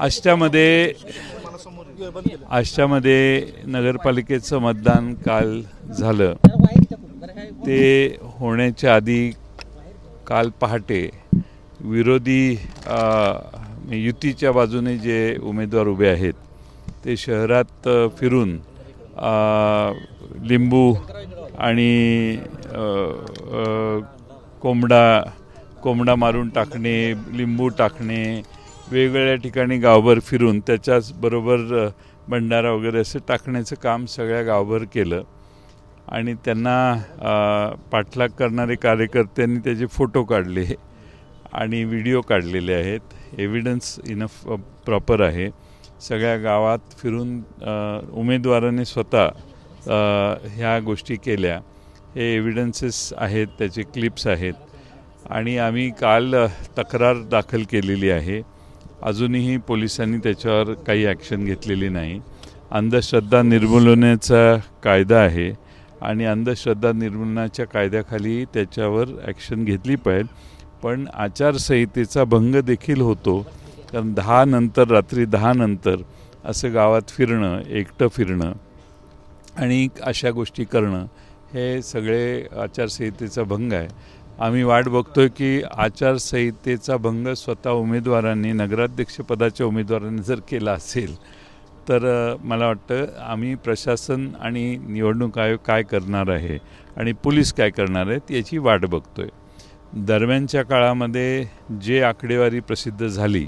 आष्ट्यामध्ये आष्ट्यामध्ये नगरपालिकेचं मतदान काल झालं. ते होण्याच्या आधी काल पहाटे विरोधी युतीच्या बाजूने जे उमेदवार उभे आहेत ते शहरात फिरून लिंबू आणि कोंबडा कोंबडा मारून टाकणे लिंबू टाकणे वेगवेगळ्या ठिकाणी गावभर फिरून त्याच्याचबरोबर भंडारा वगैरे असं टाकण्याचं काम सगळ्या गावभर केलं. आणि त्यांना पाठलाग करणारे कार्यकर्त्यांनी त्याचे फोटो काढले आणि व्हिडिओ काढलेले आहेत. एव्हिडन्स इनफ प्रॉपर आहे. सगळ्या गावात फिरून उमेदवाराने स्वतः ह्या गोष्टी केल्या. हे एव्हिडन्सेस आहेत त्याचे क्लिप्स आहेत. आणि आम्ही काल तक्रार दाखल केलेली आहे. अजूनही पोलिसांनी त्याच्यावर काही ॲक्शन घेतलेली नाही. अंधश्रद्धा निर्मूलनाचा कायदा आहे आणि अंधश्रद्धा निर्मूलनाच्या कायद्याखाली त्याच्यावर ॲक्शन घेतली पाहिजे. पण आचारसंहितेचा भंग देखील होतो. कारण दहा नंतर रात्री दहा नंतर असं गावात फिरणं एकटं फिरणं आणि अशा गोष्टी करणं हे सगळे आचारसंहितेचा भंग आहे. आम्ही वाट बघतोय की आचारसंहितेचा भंग स्वतः उमेदवारांनी नगराध्यक्षपदाच्या उमेदवारांनी जर केला असेल तर मला वाटतं आम्ही प्रशासन आणि निवडणूक आयोग काय करणार आहे आणि पोलीस काय करणार आहेत याची वाट बघतोय. दरम्यानच्या काळामध्ये जे आकडेवारी प्रसिद्ध झाली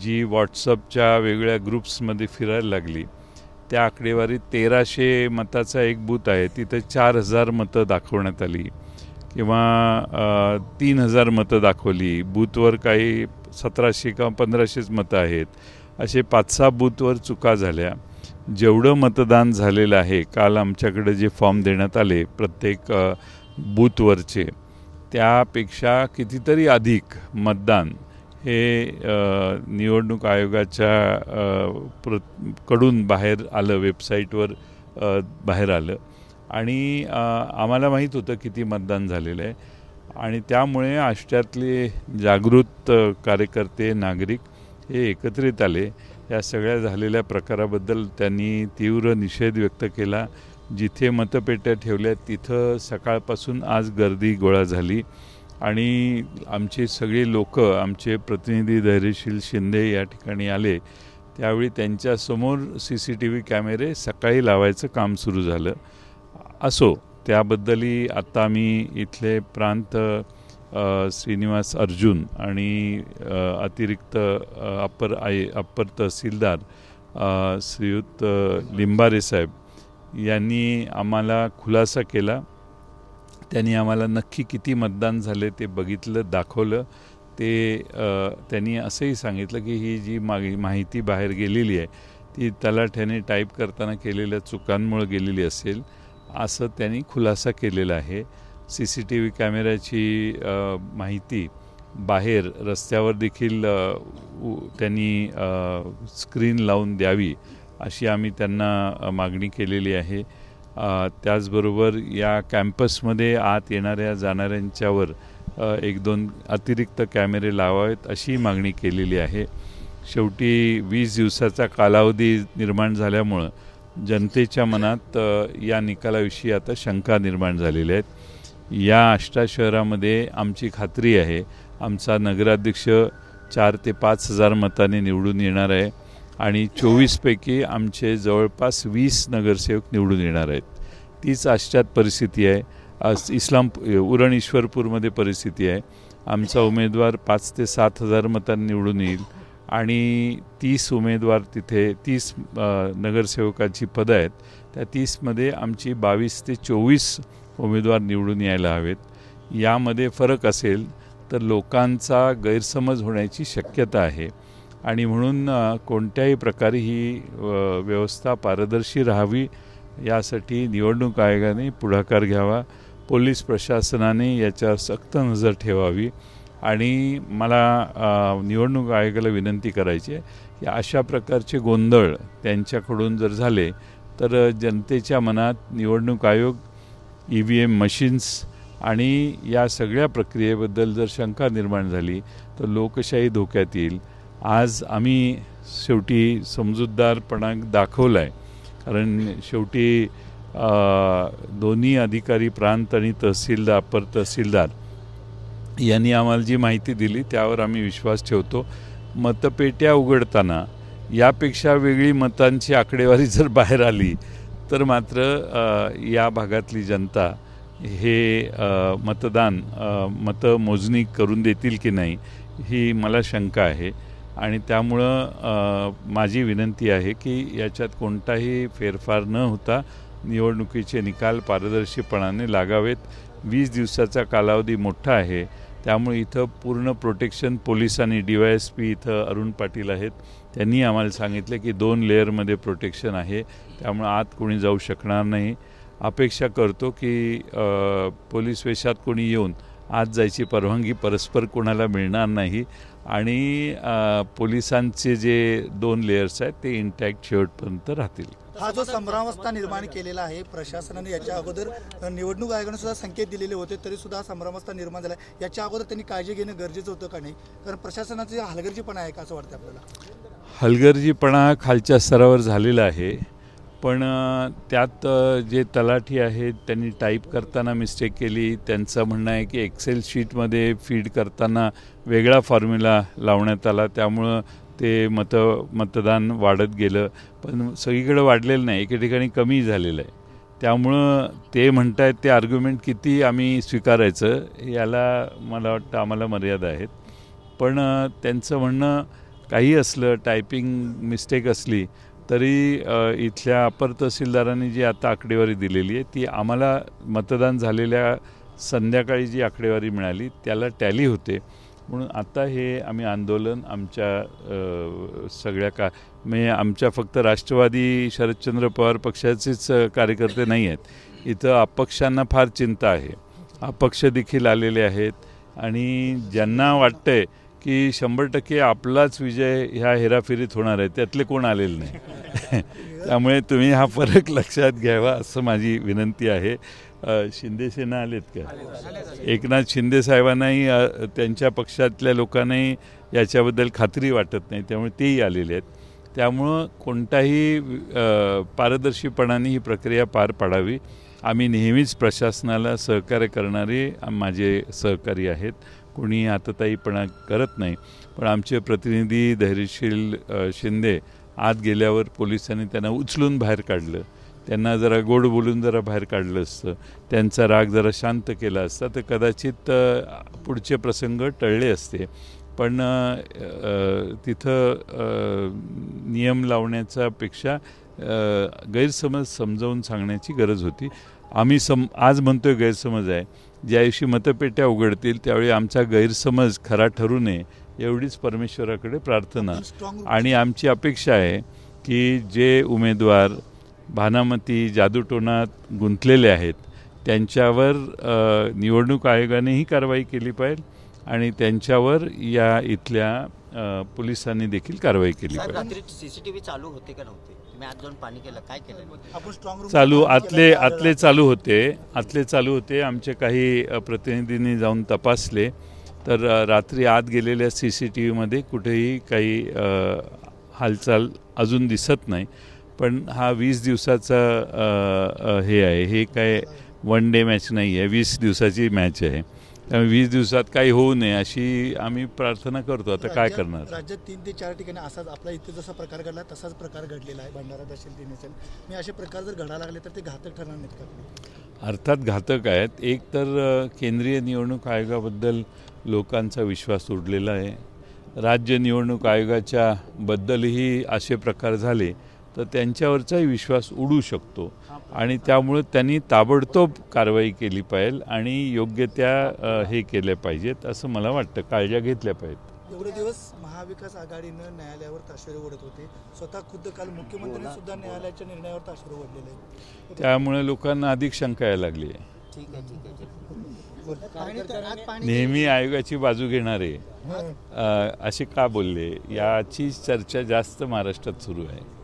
जी व्हॉट्सअपच्या वेगळ्या ग्रुप्समध्ये फिरायला लागली त्या आकडेवारीत तेराशे मताचा एक बूथ आहे तिथं चार हजार मतं दाखवण्यात आली. किंवा तीन हजार मतं दाखवली. बूथवर काही सतराशे किंवा पंधराशेच मतं आहेत. असे पाच सहा बूथवर चुका झाल्या. जेवढं मतदान झालेलं आहे काल आमच्याकडे जे फॉर्म देण्यात आले प्रत्येक बूथवरचे त्यापेक्षा कितीतरी अधिक मतदान हे निवडणूक आयोगाच्या प्रकडून बाहेर आलं वेबसाईटवर बाहेर आलं. आणि आम्हाला माहीत होतं किती मतदान झालेलं आहे. आणि त्यामुळे आष्ट्यातले जागृत कार्यकर्ते नागरिक हे एकत्रित आले. या सगळ्या झालेल्या प्रकाराबद्दल त्यांनी तीव्र निषेध व्यक्त केला. जिथे मतपेट्या ठेवल्या तिथं सकाळपासून आज गर्दी गोळा झाली. आणि आमची सगळी लोक आमचे प्रतिनिधी धैर्यशील शिंदे या ठिकाणी आले. त्यावेळी त्यांच्यासमोर सी सी टी व्ही कॅमेरे सकाळी लावायचं काम सुरू झालं. असो त्याबद्दलही आत्ता आम्ही इथले प्रांत श्रीनिवास अर्जुन आणि अतिरिक्त अप्पर आय अप्पर तहसीलदार श्रीयुत लिंबारे साहेब यांनी आम्हाला खुलासा केला. त्यांनी आम्हाला नक्की किती मतदान झाले ते बघितलं दाखवलं. ते त्यांनी असंही सांगितलं की ही जी मागे माहिती बाहेर गेलेली आहे ती तलाठ्याने टाईप करताना केलेल्या चुकांमुळे गेलेली असेल. असं त्यांनी खुलासा केलेला आहे. सी सी टी व्ही कॅमेऱ्याची माहिती बाहेर रस्त्यावर देखील त्यांनी स्क्रीन लावून द्यावी अशी आम्ही त्यांना मागणी केलेली आहे. त्याचबरोबर या कॅम्पसमध्ये आत येणाऱ्या जाणाऱ्यांच्यावर एक दोन अतिरिक्त कॅमेरे लावावेत अशी मागणी केलेली आहे. शेवटी वीस दिवसाचा कालावधी निर्माण झाल्यामुळं जनतेच्या मनात या निकालाविषयी आता शंका निर्माण झालेल्या आहेत. या आष्टा शहरामध्ये आमची खात्री आहे आमचा नगराध्यक्ष चार ते पाच हजार मताने निवडून येणार आहे आणि चोवीसपैकी आमचे जवळपास वीस नगरसेवक निवडून येणार आहेत. तीच आश्चात परिस्थिती आहे. इस्लाम उरण ईश्वरपूरमध्ये परिस्थिती आहे. आमचा उमेदवार पाच ते सात हजार मतांनी निवडून येईल. आणि तीस उमेदवार तिथे तीस नगरसेवकांची नगरसेवकाची पदं आहेत. त्या तीसमध्ये आमची बावीस ते चोवीस उमेदवार निवडून यायला हवेत. यामध्ये फरक असेल तर लोकांचा गैरसमज होण्याची शक्यता आहे. आणि म्हणून कोणत्याही प्रकारे ही व्यवस्था पारदर्शी राहावी यासाठी निवडणूक आयोगाने पुढाकार घ्यावा. पोलीस प्रशासनाने याच्यावर सक्त नजर ठेवावी. आणि मला निवडणूक आयोगाला विनंती करायची आहे की अशा प्रकारचे गोंधळ त्यांच्याकडून जर झाले तर जनतेच्या मनात निवडणूक आयोग ई व्ही एम मशीन्स आणि या सगळ्या प्रक्रियेबद्दल जर शंका निर्माण झाली तर लोकशाही धोक्यात येईल. आज आम्ही शेवटी समजूतदारपणा दाखवला आहे कारण शेवटी दोन्ही अधिकारी प्रांत आणि तहसीलदार अपर तहसीलदार यांनी आम्हाला जी माहिती दिली त्यावर आम्ही विश्वास ठेवतो. मतपेट्या उघडताना यापेक्षा वेगळी मतांची आकडेवारी जर बाहेर आली तर मात्र या भागातली जनता हे मतदान मतमोजणी करून देतील की नाही ही मला शंका आहे. आणि त्यामुळं माझी विनंती आहे की याच्यात कोणताही फेरफार न होता निवडणुकीचे निकाल पारदर्शीपणाने लागावेत. वीस दिवसाचा कालावधी मोठा आहे. त्यामुळे इथं पूर्ण प्रोटेक्शन पोलिसांनी डी वाय एस पी इथं अरुण पाटील आहेत. त्यांनी आम्हाला सांगितलं की दोन लेअरमध्ये प्रोटेक्शन आहे. त्यामुळे आत कोणी जाऊ शकणार नाही. अपेक्षा करतो की पोलीस वेशात कोणी येऊन आत जायची परवानगी परस्पर कोणाला मिळणार नाही. आणि पोलिसांचे जे दोन लेयर्स आहेत ते इंटॅक्ट शेवटपर्यंत राहतील. हा जो संभ्रमावस्था निर्माण केलेला आहे प्रशासनाने याच्या अगोदर निवडणूक आयोगाने सुद्धा संकेत दिलेले होते तरी सुद्धा संभ्रमावस्था निर्माण झाला. याच्या अगोदर त्यांनी काळजी घेणं गरजेचं होतं का नाही? कारण प्रशासनाचे हलगर्जीपणा आहे का असं वाटतं आपल्याला? हलगर्जीपणा खालच्या स्तरावर झालेला आहे. पण त्यात जे तलाठी आहेत त्यांनी टाईप करताना मिस्टेक केली. त्यांचं म्हणणं आहे की एक्सेल शीटमध्ये फीड करताना वेगळा फॉर्म्युला लावण्यात आला. त्यामुळं ते मत मतदान वाढत गेलं पण सगळीकडे वाढलेलं नाही. एके ठिकाणी कमी झालेलं आहे. त्यामुळं ते म्हणत आहेत ते आर्ग्युमेंट किती आम्ही स्वीकारायचं याला मला वाटतं आम्हाला मर्यादा आहेत. पण त्यांचं म्हणणं काही असलं टायपिंग मिस्टेक असली तरी इथल्या अपर तहसीलदारांनी जी आता आकडेवारी दिलेली आहे ती आम्हाला मतदान झालेल्या संध्याकाळी जी आकडेवारी मिळाली त्याला टॅली होते. म्हणून आता हे आम्ही आंदोलन आमच्या सगळ्या का म्हणजे आमच्या फक्त राष्ट्रवादी शरदचंद्र पवार पक्षाचेच कार्यकर्ते नाही आहेत. इथं अपक्षांना फार चिंता आहे. अपक्ष देखील आलेले आहेत. आणि ज्यांना वाटतंय की शंभर टक्के आपलाच विजय ह्या हेराफेरीत होणार आहे. त्यातले कोण आलेले नाही. त्यामुळे तुम्ही हा फरक लक्षात घ्यावा असं माझी विनंती आहे. शिंदेसेना आलेत का? एकनाथ शिंदे साहेबांनाही त्यांच्या पक्षातल्या लोकांनाही याच्याबद्दल खात्री वाटत नाही. त्यामुळे तेही आलेले आहेत. त्यामुळं कोणताही पारदर्शीपणाने ही प्रक्रिया पार पाडावी. आम्ही नेहमीच प्रशासनाला सहकार्य करणारे माझे सहकारी आहेत. कोणी आतताईपणा करत नाही. पण आमचे प्रतिनिधी धैर्यशील शिंदे आत गेल्यावर पोलिसांनी त्यांना उचलून बाहेर काढलं. त्यांना जरा गोड बोलून जरा बाहेर काढलं असतं. त्यांचा राग जरा शांत केला असता. तर कदाचित पुढचे प्रसंग टळले असते. पण तिथं नियम लावण्याचा पेक्षा गैरसमज समजावून सांगण्याची गरज होती. आम्ही सम आज म्हणतोय गैरसमज आहे. ज्या दिवशी मतपेट्या उघडतील त्यावेळी आमचा गैरसमज खरा ठरू नये एवढीच परमेश्वराकडे प्रार्थना. आणि आमची अपेक्षा आहे की जे उमेदवार भानामती जादूटोणात गुंतलेले आहेत त्यांच्यावर निवडणूक आयोगानेही कारवाई केली पाहिजे आणि त्यांच्यावर या इथल्या पोलिसांनी देखील कारवाई केली पाहिजे. रात्री सीसीटीव्ही चालू होते का नव्हते? तुम्ही आज जाऊन पाणी केलं काय केलं? आपण स्ट्रॉंग रूम चालू आतले आतले चालू होते. आतले चालू होते. आमचे काही प्रतिनिधींनी जाऊन तपासले. तर रात्री आत गेलेल्या सी सी टी व्हीमध्ये कुठेही काही हालचाल अजून दिसत नाही. पण हा वीस दिवसाचा हे आहे. हे काय वन डे मॅच नाही आहे वीस दिवसाची मॅच आहे. त्यामुळे वीस दिवसात काही होऊ नये अशी आम्ही प्रार्थना करतो. आता काय राज्यात- करणार? राज्यात तीन ते चार ठिकाणी असाच आपला इथे जसा प्रकार घडला तसाच प्रकार घडलेला आहे. भंडारात असेल तीन असेल मी असे प्रकार जर घडा लागले तर ते घातक ठरणार नाहीत का अर्थात घातक आहेत. एक तर अ, केंद्रीय निवडणूक आयोगाबद्दल लोकांचा विश्वास उडलेला आहे. राज्य निवडणूक आयोगाच्या बद्दलही असे प्रकार झाले तर त्यांच्यावरचाही विश्वास उडू शकतो. आणि त्यामुळं त्यांनी ताबडतोब कारवाई केली पाहिजे आणि योग्य त्या हे केल्या पाहिजेत असं मला वाटतं. काळज्या घेतल्या पाहिजेत. एवढे दिवस महाविकास आघाडीनं न्यायालयावर ताशेरे ओढत होते. स्वतः खुद्द काल मुख्यमंत्र्यांनी सुद्धा न्यायालयाच्या निर्णयावर ताशेरे ओढलेले आहे त्यामुळे लोकांना अधिक शंका यायला लागली आहे. नेहमी आयोगाची बाजू घेणारे असे का बोलले? याची चर्चा जास्त महाराष्ट्रात सुरू आहे.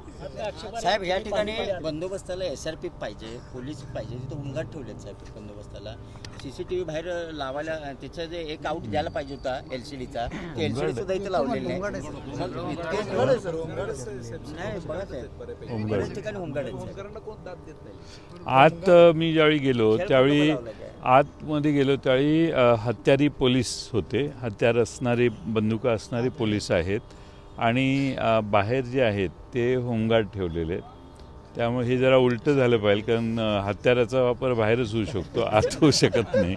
साहेब या ठिकाणी बंदोबस्ताला एस आर पी पाहिजे पोलीस पाहिजे तिथं उंगाट ठेवलेत साहेब बंदोबस्ताला. सीसीटीव्ही बाहेर लावायला त्याचं जे एक आउट द्यायला पाहिजे होता एलसीडीचा ते एलसीडी सुद्धा इथे लावलेले आहे. मग इतके नाही बघा साहेब. बऱ्याच ठिकाणी होमगार्ड आहेत साहेब. आत मी ज्यावेळी गेलो त्यावेळी आतमध्ये गेलो त्यावेळी हत्यारी पोलीस होते. हत्यार असणारे बंदुका असणारे पोलीस आहेत. आणि बाहेर जे आहेत ते होमगार्ड ठेवलेले आहेत. त्यामुळे हे जरा उलटं झालं पाहिजे कारण हत्याराचा वापर बाहेरच होऊ शकतो आत होऊ शकत नाही.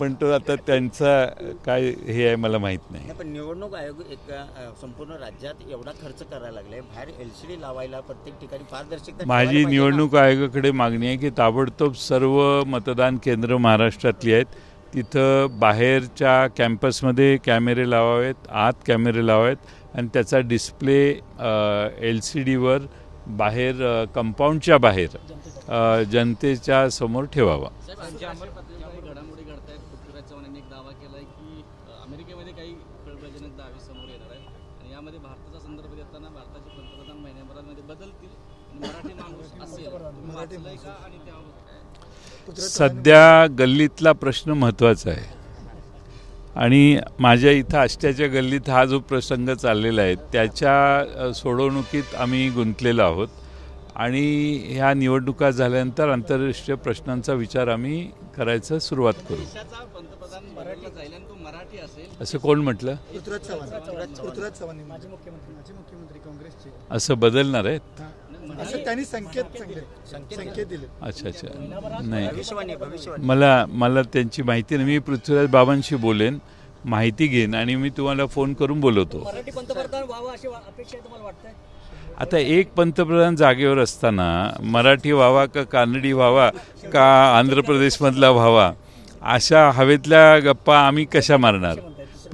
पण तो आता त्यांचा काय हे आहे मला माहीत नाही. पण निवडणूक आयोग एक संपूर्ण राज्यात एवढा खर्च करायला लागलाय. बाहेर एलसीडी लावायला प्रत्येक ठिकाणी पारदर्शकता माझी. निवडणूक आयोगाकडे मागणी आहे की ताबडतोब सर्व मतदान केंद्र महाराष्ट्रातली आहेत. तिथं बाहेरच्या कॅम्पसमध्ये कॅमेरे लावावेत आत कॅमेरे लावावेत. आणि त्याचा डिस्प्ले एल सी डीवर बाहेर कंपाऊंडच्या बाहेर जनतेच्या समोर ठेवावा. सध्या गल्लीतला प्रश्न महत्त्वाचा आहे. आणि माझ्या इथं आष्ट्याच्या गल्लीत हा जो प्रसंग चाललेला आहे त्याच्या सोडवणुकीत आम्ही गुंतलेलो आहोत. आणि ह्या निवडणुका झाल्यानंतर आंतरराष्ट्रीय प्रश्नांचा विचार आम्ही करायचा सुरुवात करू. देशाचा पंतप्रधान बदलला जाईल आणि तो मराठी असेल असं कोण म्हटलं असं बदलणार आहेत? असं त्यांनी संकेत सांगले. संकेत दिले. अच्छा अच्छा. नाही. भविष्यवाणी भविष्यवाणी. मला मला त्यांची माहिती नाही. मी पृथ्वीराज बाबांशी बोलेन माहिती घेईन आणि मी तुम्हाला फोन करून बोलवतो. मराठी पंतप्रधान व्हावं अशी अपेक्षा तुम्हाला वाटतंय? आता एक पंतप्रधान जागेवर असताना मराठी व्हावा का कानडी व्हावा का आंध्र प्रदेशमधला व्हावा अशा हवेतल्या गप्पा आम्ही कशा मारणार?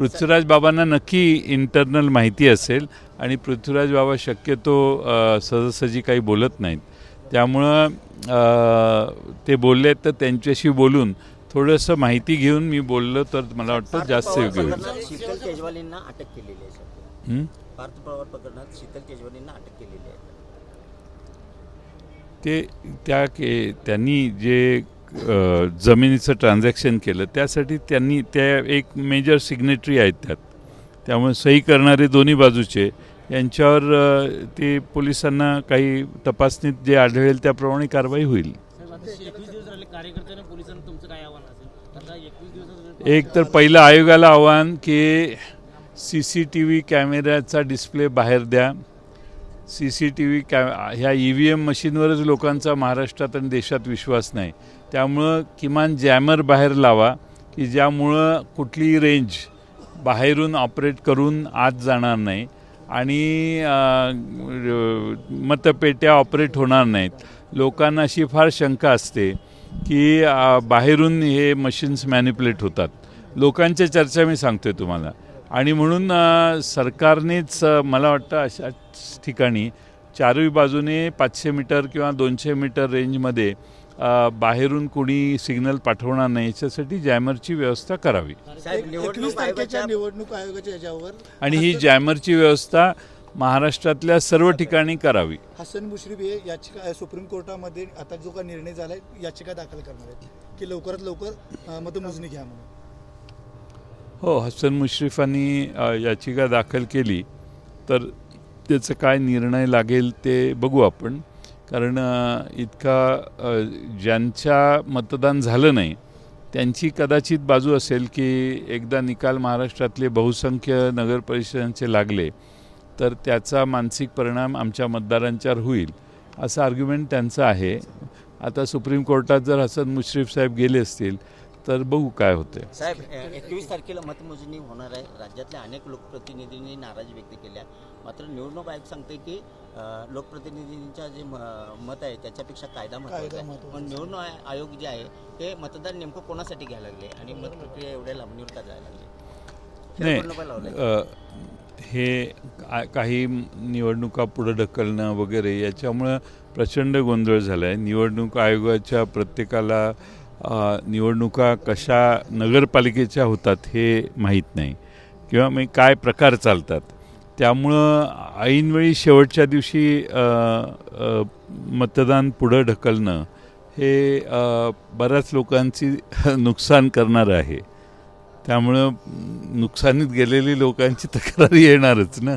पृथ्वीराज बाबांना नक्की इंटरनल माहिती असेल आणि पृथ्वीराज बाबा शक्यतो सहजासहजी काही बोलत नाहीत. त्यामुळं ते बोलले तर त्यांच्याशी बोलून थोडंसं माहिती घेऊन मी बोललो तर मला वाटतं जास्त योग्य होईल. शीतल अटक केलेली आहे सध्या हं? पार्थ पवार प्रकरणात शीतल केजरीवालींना अटक केलेली आहे. ते त्या के त्यांनी जे जमिनीचं ट्रान्झॅक्शन केलं त्यासाठी त्यांनी त्या एक मेजर सिग्नेटरी आहेत त्यात. त्यामुळे सही करणारे दोन्ही बाजूचे यांच्यावर ते पोलिसांना काही तपासणीत जे आढळेल त्याप्रमाणे कारवाई होईल. तुमचं काय एक तर पहिलं आयोगाला आव्हान की सी सी टी व्ही कॅमेऱ्याचा डिस्प्ले बाहेर द्या. सी सी टी व्ही कॅ ह्या ई व्ही एम मशीनवरच लोकांचा महाराष्ट्रात आणि देशात विश्वास नाही. त्यामुळं किमान जॅमर बाहेर लावा की ज्यामुळं कुठलीही रेंज बाहेरून ऑपरेट करून आत जाणार नाही आणि मतपेट्या ऑपरेट होणार नाहीत. लोकांना अशी फार शंका असते की बाहेरून हे मशीन्स मॅनिपुलेट होतात. लोकांच्या चर्चा मी सांगतोय तुम्हाला. आणि म्हणून सरकारनेच मला वाटतं अशा ठिकाणी चारही बाजूने पाचशे मीटर किंवा दोनशे मीटर रेंजमध्ये बाहेरून कोणी सिग्नल पाठवणार नाही याच्यासाठी जॅमरची व्यवस्था करावी. आणि ही जॅमरची व्यवस्था महाराष्ट्रातल्या सर्व ठिकाणी करावी. हसन मुश्रीफ हे याचिका सुप्रीम कोर्टामध्ये आता जो का निर्णय झालाय याचिका दाखल करणार आहेत. की लवकरात लवकर मतमोजणी घ्या म्हणून. हो हसन मुश्रीफांनी याचिका दाखल केली. तर त्याचं काय निर्णय लागेल ते बघू आपण. कारण इतका ज्यांच्या मतदान झालं नाही त्यांची कदाचित बाजू असेल की एकदा निकाल महाराष्ट्रातले बहुसंख्य नगर परिषदांचे लागले तर त्याचा मानसिक परिणाम आमच्या मतदारांच्यावर होईल असं आर्ग्युमेंट त्यांचं आहे. आता सुप्रीम कोर्टात जर हसन मुश्रीफ साहेब गेले असतील तर बघू काय होते. साहेब एकवीस तारखेला मतमोजणी होणार आहे. राज्यातल्या अनेक लोकप्रतिनिधींनी नाराजी व्यक्त केल्या मात्र निवडणूक आयोग सांगते की लोकप्रतिनिधींच्या जे मत आहे त्याच्यापेक्षा कायदा महत्त्वाचा कायदा आहे पण निवडणूक आय- आयोग जे आहे ते मतदान नेमकं कोणासाठी घ्यायला लागले आणि मतप्रक्रिया एवढ्या लांबणीवर का जायला लागली? हे का- काही निवडणुका पुढे ढकलणं वगैरे याच्यामुळं प्रचंड गोंधळ झाला आहे निवडणूक आयोगाच्या प्रत्येकाला निवडणुका कशा नगरपालिकेच्या होतात हे माहीत नाही. किंवा मग काय प्रकार चालतात. त्यामुळं ऐनवेळी शेवटच्या दिवशी मतदान पुढं ढकलणं हे बऱ्याच लोकांची नुकसान करणारं आहे. त्यामुळं नुकसानीत गेलेली लोकांची तक्रारी येणारच ना?